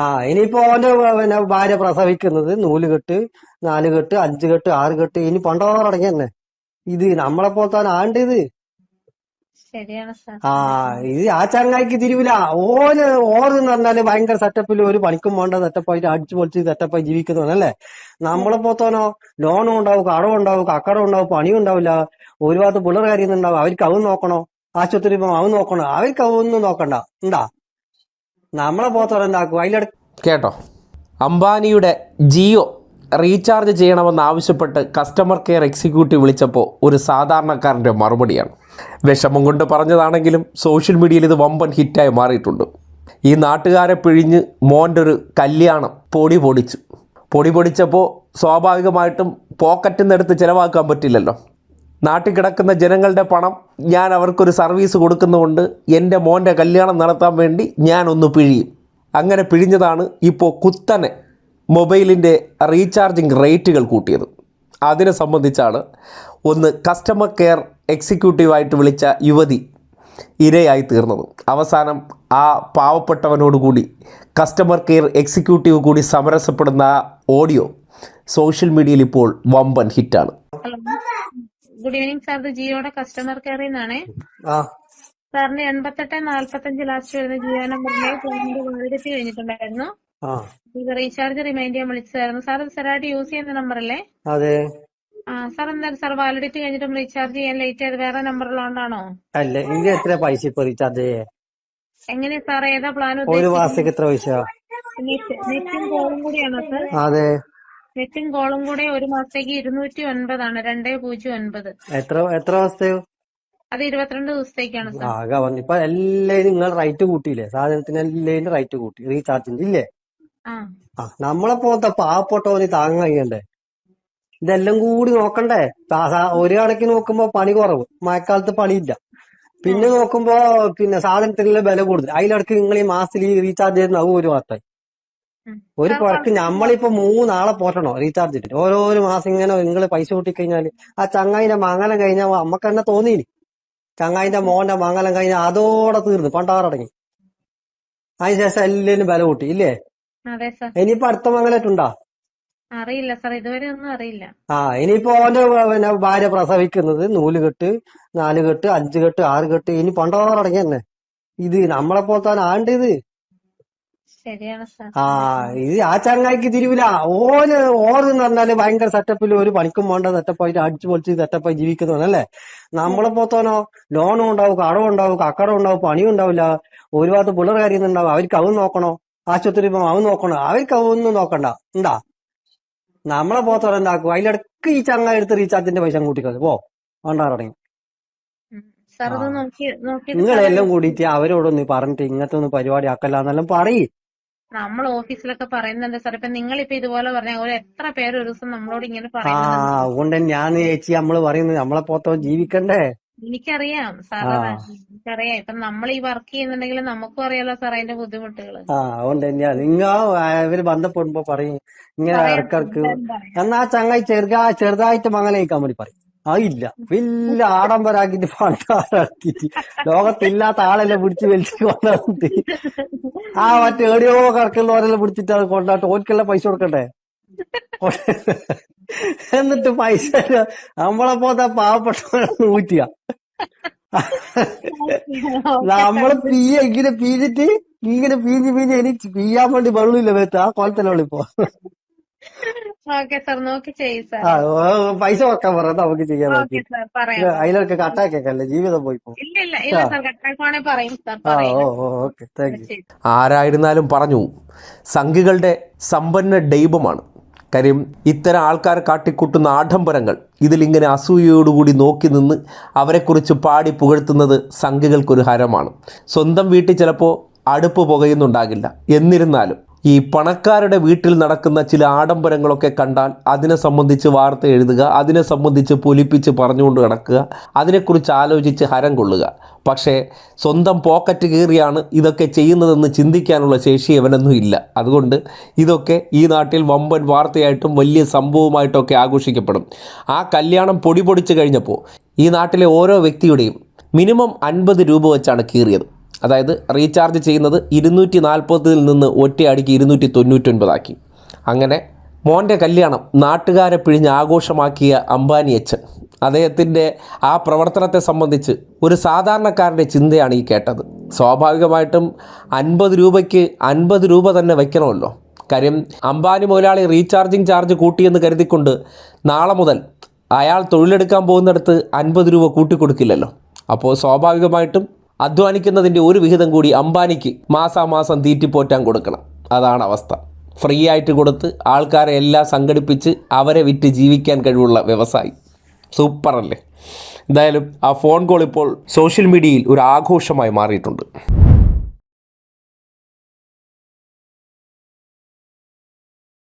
ആ ഇനിയിപ്പോ ഓന്റെ പിന്നെ ഭാര്യ പ്രസവിക്കുന്നത് നൂൽ കെട്ട് നാല് കെട്ട് അഞ്ച് കെട്ട് ആറ് കെട്ട് ഇനി പണ്ടോറടങ്ങി തന്നെ ഇത് നമ്മളെ പോലത്തെ ആണ്ട് ഇത് ആ ഇത് ആ ചങ്ങായിക്ക് തിരിവില്ല. ഓന് ഓറ് എന്ന് പറഞ്ഞാൽ ഭയങ്കര സെറ്റപ്പിൽ ഒരു പണിക്കും വേണ്ട സെറ്റപ്പായിട്ട് അടിച്ചു പൊളിച്ച് സെറ്റപ്പായി ജീവിക്കുന്നവനല്ലേ നമ്മളെ പോത്തോനോ ലോണും ഉണ്ടാവും കടവും ഉണ്ടാവും കക്കടം ഉണ്ടാവും പണിയും ഉണ്ടാവില്ല. ഒരുപാട് ഭാഗത്ത് പിള്ളേർ ഉണ്ടാവും. അവർക്ക് അവൻ നോക്കണോ? ആശുപത്രി അവൻ നോക്കണോ? അവർക്ക് അവൊന്നും നോക്കണ്ട. ഉണ്ടാ? നമ്മളെ പോത്തോനെ എന്താക്കും അതിലിടക്ക് കേട്ടോ. അംബാനിയുടെ ജിയോ റീചാർജ് ചെയ്യണമെന്ന് ആവശ്യപ്പെട്ട് കസ്റ്റമർ കെയർ എക്സിക്യൂട്ടീവ് വിളിച്ചപ്പോൾ ഒരു സാധാരണക്കാരന്റെ മറുപടിയാണ്. വിഷമം കൊണ്ട് പറഞ്ഞതാണെങ്കിലും സോഷ്യൽ മീഡിയയിൽ ഇത് വമ്പൻ ഹിറ്റായി മാറിയിട്ടുണ്ട്. ഈ നാട്ടുകാരെ പിഴിഞ്ഞ് മോന്റെ ഒരു കല്യാണം പൊടി പൊടിച്ചു. പൊടി പൊടിച്ചപ്പോൾ സ്വാഭാവികമായിട്ടും പോക്കറ്റിൽ നിന്ന് എടുത്ത് ചിലവാക്കാൻ പറ്റില്ലല്ലോ. നാട്ടിൽ കിടക്കുന്ന ജനങ്ങളുടെ പണം ഞാൻ അവർക്കൊരു സർവീസ് കൊടുക്കുന്നതുകൊണ്ട് എന്റെ മോന്റെ കല്യാണം നടത്താൻ വേണ്ടി ഞാൻ ഒന്ന് പിഴിയും. അങ്ങനെ പിഴിഞ്ഞതാണ് ഇപ്പോൾ കുത്തനെ മൊബൈലിന്റെ റീചാർജിങ് റേറ്റുകൾ കൂട്ടിയത്. അതിനെ സംബന്ധിച്ചാണ് ഒന്ന് കസ്റ്റമർ കെയർ എക്സിക്യൂട്ടീവായിട്ട് വിളിച്ച യുവതി ഇരയായി തീർന്നത്. അവസാനം ആ പാവപ്പെട്ടവനോടുകൂടി കസ്റ്റമർ കെയർ എക്സിക്യൂട്ടീവ് കൂടി സമരസപ്പെടുന്ന ഓഡിയോ സോഷ്യൽ മീഡിയയിൽ ഇപ്പോൾ വമ്പൻ ഹിറ്റാണ്. ഗുഡ് ഈവനിങ് സാർ ഇത് ജിയോയുടെ കസ്റ്റമർ കെയറിൽ നിന്നാണേ. സാറിന് എൺപത്തെട്ട് നാല്പത്തഞ്ച് ലാസ്റ്റ് വരുന്ന ജിയോ നമ്പറിലെ ഫോണിന്റെ വാലിഡിറ്റി കഴിഞ്ഞിട്ടുണ്ടായിരുന്നു. ഇത് റീചാർജ് റിമൈൻഡ് ചെയ്യാൻ വിളിച്ചതായിരുന്നു. സാർ ഇത് സ്ഥിരമായിട്ട് യൂസ് ചെയ്യുന്ന നമ്പറല്ലേ അതെ. ആ സാർ എന്തായാലും സാർ വാലിഡിറ്റി കഴിഞ്ഞിട്ടും റീചാർജ് ചെയ്യാൻ ലേറ്റ് ആയത്? വേറെ നമ്പറിലുകൊണ്ടാണോ അല്ല ഇത് എത്ര പൈസ ഇപ്പൊ റീചാർജ് ചെയ്യേ എങ്ങനെയാ സാർ ഏതാ പ്ലാൻ ഒരു മാസത്തേക്ക് എത്ര പൈസ? നെറ്റും കോളും കൂടിയാണോ സാർ അതെ. നെറ്റും കോളും കൂടെ ഒരു മാസത്തേക്ക് ഇരുന്നൂറ്റി ഒൻപതാണ് രണ്ടേ പൂജ്യം ഒൻപത്. എത്ര എത്ര മാസത്തെയോ അത് ഇരുപത്തിരണ്ട് ദിവസത്തേക്കാണ് സാർ. ഇപ്പൊ എല്ലാരും നിങ്ങൾ റൈറ്റ് കൂട്ടിയില്ലേ? സാധനത്തിന് എല്ലാരും റൈറ്റ് കൂട്ടി. റീചാർജിന്റെ ഇല്ലേ? ആ. നമ്മളെ പോലത്തെ പാവപ്പെട്ടവന് താങ്ങാൻ കഴിയണ്ടേ? ഇതെല്ലാം കൂടി നോക്കണ്ടേ? ഒരു കണക്കിന് നോക്കുമ്പോ പണി കുറവ്. മഴക്കാലത്ത് പണിയില്ല. പിന്നെ നോക്കുമ്പോ പിന്നെ സാധനത്തിനുള്ള വില കൂടുതൽ. അതിലിടക്ക് നിങ്ങൾ ഈ മാസത്തിൽ ഈ റീചാർജ് ചെയ്യുന്ന ഒരു ഉം. ഒരു പുറക്ക് നമ്മളിപ്പോ മൂന്നാളെ പോറ്റണോ? റീചാർജ് ഇട്ടിട്ട് ഓരോരോ മാസം ഇങ്ങനെ നിങ്ങൾ പൈസ കൂട്ടിക്കഴിഞ്ഞാൽ ആ ചങ്ങായിന്റെ മംഗലം കഴിഞ്ഞാൽ നമ്മക്ക് തന്നെ തോന്നിയില്ല ചങ്ങായിന്റെ മോന്റെ മംഗലം കഴിഞ്ഞാൽ അതോടെ തീർന്നു പണ്ടാറടങ്ങി. അതിനുശേഷം എല്ലാരും ബല കൂട്ടി ഇല്ലേ? ഇനിയിപ്പോ അടുത്ത മംഗലായിട്ടുണ്ടോ അറിയില്ല സാർ ഇതുവരെ ഒന്നും അറിയില്ല. ആ ഇനിയിപ്പോ ഓന്റെ പിന്നെ ഭാര്യ പ്രസവിക്കുന്നത് നൂൽ കെട്ട് നാല് കെട്ട് അഞ്ച് കെട്ട് ആറ് കെട്ട് ഇനി പണ്ടാറടങ്ങി തന്നെ ഇത് നമ്മളെ പോലത്തെ ആണ്ട് ഇത്? ആ ഇത് ആ ചങ്ങായിക്ക് തിരിവില്ല. ഓന് ഓർന്ന് പറഞ്ഞാൽ ഭയങ്കര സെറ്റപ്പിൽ ഒരു പണിക്കും വേണ്ട സെറ്റപ്പായിട്ട് അടിച്ചു പൊളിച്ച് സെറ്റപ്പായി ജീവിക്കുന്നവനല്ലേ നമ്മളെ പോത്തോനോ ലോണും ഉണ്ടാവും കടവും ഉണ്ടാവും കക്കടം ഉണ്ടാവും പണിയും ഉണ്ടാവില്ല. ഒരു ഭാഗത്ത് പിള്ളേർ കാര്യം ഉണ്ടാവും അവർക്ക് അവൻ നോക്കണോ? ആശുപത്രി പോകുമ്പോ അവൻ നോക്കണോ? അവർക്ക് അവൊന്നും നോക്കണ്ട. എന്താ? നമ്മളെ പോത്തോനെ ഉണ്ടാക്കും അതിലിടക്ക് ഈ ചങ്ങായി എടുത്ത് റീചാർജിന്റെ പൈസ കൂട്ടിക്കത് പോ വേണ്ടാറടങ്ങി നിങ്ങളെല്ലാം കൂടിയിട്ട് അവരോടൊന്ന് പറഞ്ഞിട്ട് ഇങ്ങനത്തെ ഒന്ന് പരിപാടി ആക്കല്ലാന്നെല്ലാം പറയ്. നമ്മൾ ഓഫീസിലൊക്കെ പറയുന്നുണ്ട് സാർ ഇപ്പൊ നിങ്ങളിപ്പോ ഇതുപോലെ പറഞ്ഞ ഒരു എത്ര പേര് ഒരു ദിവസം നമ്മളോട് ഇങ്ങനെ ആ പറയുന്നുണ്ട് അതുകൊണ്ട് ഞാൻ ചേച്ചി നമ്മൾ പറയുന്നത് നമ്മളെ പോത്തോ ജീവിക്കണ്ടേ? എനിക്കറിയാം സാർ ആ. എനിക്കറിയാം. ഇപ്പൊ നമ്മൾ ഈ വർക്ക് ചെയ്യുന്നുണ്ടെങ്കിൽ നമുക്കും അറിയാലോ സാർ അതിന്റെ ബുദ്ധിമുട്ടുകൾ. ആ അതുകൊണ്ട് തന്നെയാ നിങ്ങ ഇവർ ബന്ധപ്പെടുമ്പോ പറയും. ഇങ്ങനെ ഇടക്കിടക്ക് എന്നാ ചങ്ങായി ചെറുതാ ചെറുതായിട്ട് മംഗലം കഴിക്കാൻ വേണ്ടി പറയും. അതില്ല വലിയ ആഡംബരാക്കിട്ട് പണ്ടാറാക്കിട്ട് ലോകത്തില്ലാത്ത ആളെല്ലാം പിടിച്ച് വലിച്ചു കൊണ്ടാട്ട് ആ മറ്റേ എവിടെയോ കറക്കുള്ളവരെല്ലാം പിടിച്ചിട്ട് അത് കൊണ്ടാട്ട് ഓൽക്കെല്ലാം പൈസ കൊടുക്കട്ടെ എന്നിട്ട് പൈസ നമ്മളെ പോത്ത പാവപ്പെട്ട ഊറ്റിയ നമ്മൾ പീയ ഇങ്ങനെ പീഞ്ഞിട്ട് ഇങ്ങനെ പീഞ്ഞ് പീഞ്ഞ് എനിക്ക് പീയാൻ വേണ്ടി വെള്ളമില്ല വേത്ത ആ കോലത്തിലുള്ള ഓക്കെ സാർ നോക്കി ചെയ്യും സാർ ആ ഓ, പൈസ വെക്കാൻ പറ നമുക്ക് ചെയ്യാൻ ഓക്കെ പറ്റും സാർ പറയാം. അതിലൊക്കെ കട്ടാക്കിയൊക്കെ ജീവിതം പോയി ആരായിരുന്നാലും പറഞ്ഞു സംഘികളുടെ സമ്പന്ന ദൈവമാണ്. കാര്യം ഇത്തരം ആൾക്കാർ കാട്ടിക്കൂട്ടുന്ന ആഡംബരങ്ങൾ ഇതിലിങ്ങനെ അസൂയയോടുകൂടി നോക്കി നിന്ന് അവരെക്കുറിച്ച് പാടി പുകഴ്ത്തുന്നത് സംഘികൾക്കൊരു ഹരമാണ്. സ്വന്തം വീട്ടിൽ ചിലപ്പോൾ അടുപ്പ് പുകയുന്നുണ്ടാകില്ല. എന്നിരുന്നാലും ഈ പണക്കാരുടെ വീട്ടിൽ നടക്കുന്ന ചില ആഡംബരങ്ങളൊക്കെ കണ്ടാൽ അതിനെ സംബന്ധിച്ച് വാർത്ത എഴുതുക അതിനെ സംബന്ധിച്ച് പൊലിപ്പിച്ച് പറഞ്ഞുകൊണ്ട് നടക്കുക അതിനെക്കുറിച്ച് ആലോചിച്ച് ഹരം കൊള്ളുക. പക്ഷേ സ്വന്തം പോക്കറ്റ് കീറിയാണ് ഇതൊക്കെ ചെയ്യുന്നതെന്ന് ചിന്തിക്കാനുള്ള ശേഷി അവനൊന്നും ഇല്ല. അതുകൊണ്ട് ഇതൊക്കെ ഈ നാട്ടിൽ വമ്പൻ വാർത്തയായിട്ടും വലിയ സംഭവമായിട്ടൊക്കെ ആഘോഷിക്കപ്പെടും. ആ കല്യാണം പൊടി പൊടിച്ച് കഴിഞ്ഞപ്പോൾ ഈ നാട്ടിലെ ഓരോ വ്യക്തിയുടെയും മിനിമം അൻപത് രൂപ വെച്ചാണ് കീറിയത്. അതായത് റീചാർജ് ചെയ്യുന്നത് ഇരുന്നൂറ്റി നാൽപ്പതിൽ നിന്ന് ഒറ്റയടിക്ക് ഇരുന്നൂറ്റി തൊണ്ണൂറ്റൊൻപതാക്കി അങ്ങനെ മോന്റെ കല്യാണം നാട്ടുകാരെ പിഴിഞ്ഞ് ആഘോഷമാക്കിയ അംബാനി അച്ഛൻ. അദ്ദേഹത്തിന്റെ ആ പ്രവർത്തനത്തെ സംബന്ധിച്ച് ഒരു സാധാരണക്കാരന്റെ ചിന്തയാണ് ഈ കേട്ടത്. സ്വാഭാവികമായിട്ടും അൻപത് രൂപയ്ക്ക് അൻപത് രൂപ തന്നെ വയ്ക്കണമല്ലോ. കാര്യം അംബാനി മുതലാളി റീചാർജിങ് ചാർജ് കൂട്ടിയെന്ന് കരുതിക്കൊണ്ട് നാളെ മുതൽ അയാൾ തൊഴിലെടുക്കാൻ പോകുന്നിടത്ത് അൻപത് രൂപ കൂട്ടിക്കൊടുക്കില്ലല്ലോ. അപ്പോൾ സ്വാഭാവികമായിട്ടും അധ്വാനിക്കുന്നതിന്റെ ഒരു വിഹിതം കൂടി അംബാനിക്ക് മാസാമാസം തീറ്റിപ്പോറ്റാൻ കൊടുക്കണം. അതാണ് അവസ്ഥ. ഫ്രീ ആയിട്ട് കൊടുത്ത് ആൾക്കാരെ എല്ലാം സംഘടിപ്പിച്ച് അവരെ വിറ്റ് ജീവിക്കാൻ കഴിവുള്ള വ്യവസായി. സൂപ്പറല്ലേ എന്തായാലും ആ ഫോൺ കോൾ ഇപ്പോൾ സോഷ്യൽ മീഡിയയിൽ ഒരു ആഘോഷമായി മാറിയിട്ടുണ്ട്.